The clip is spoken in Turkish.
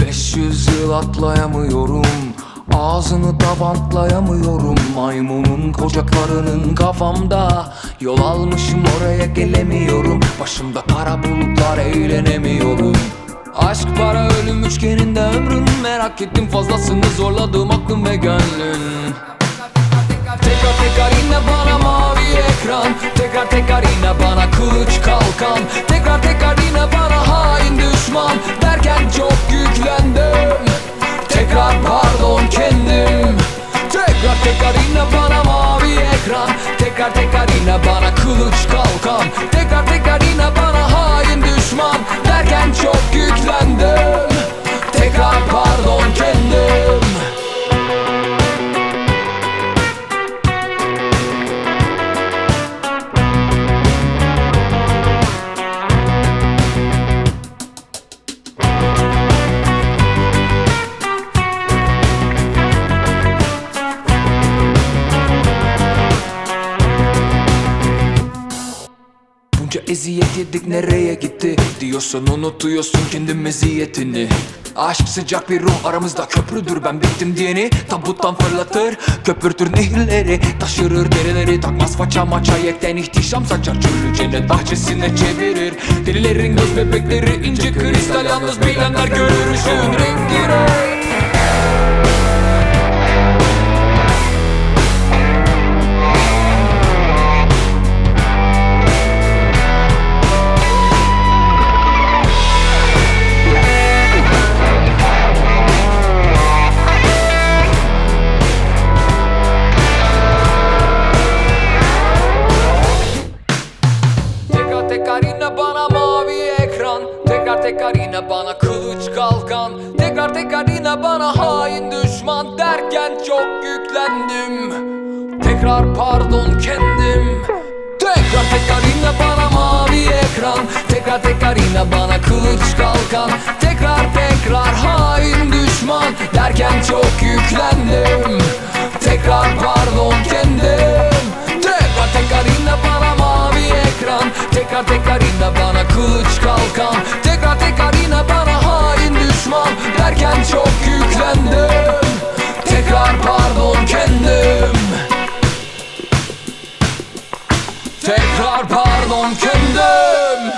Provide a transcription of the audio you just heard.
500 yıl atlayamıyorum. Ağzını da bantlayamıyorum Maymunun kocaklarının kafamda. Yol almışım oraya gelemiyorum. Başımda kara bulutlar eğlenemiyorum. Aşk para ölüm üçgeninde ömrüm Merak ettim fazlasını zorladım aklım ve gönlün Tekrar tekrar yine bana mavi ekran. Tekrar tekrar yine bana kılıç kalkan. Tekrar tekrar yine bana hain düşman. Derken çok yüklendim. Tekrar pardon kendim. Tekrar tekrar yine bana mavi ekran. Tekrar tekrar yine bana kılıç kalkan. Tekrar tekrar yine bana Bunca eziyet yedik nereye gitti Diyorsun. Unutuyorsun kendi meziyetini. Aşk sıcak bir ruh aramızda köprüdür. Ben bittim diyeni Tabuttan fırlatır. Köpürtür nehirleri Taşırır derileri takmaz faça maça Yekten ihtişam saçar. Çölü cennet bahçesine çevirir. Delilerin göz bebekleri ince kristal. Yalnız bilenler görür. Işığın Tekrar yine bana mavi ekran. Tekrar tekrar yine bana kılıç kalkan. Tekrar tekrar yine bana hain düşman. Derken çok yüklendim. Tekrar pardon kendim. Tekrar tekrar yine bana mavi ekran. Tekrar tekrar yine bana kılıç kalkan. Tekrar tekrar hain düşman. Derken çok yüklendim Tekrar tekrar yine bana kılıç kalkan. Tekrar tekrar yine bana hain düşman. Derken çok yüklendim. Tekrar pardon kendim. Tekrar pardon kendim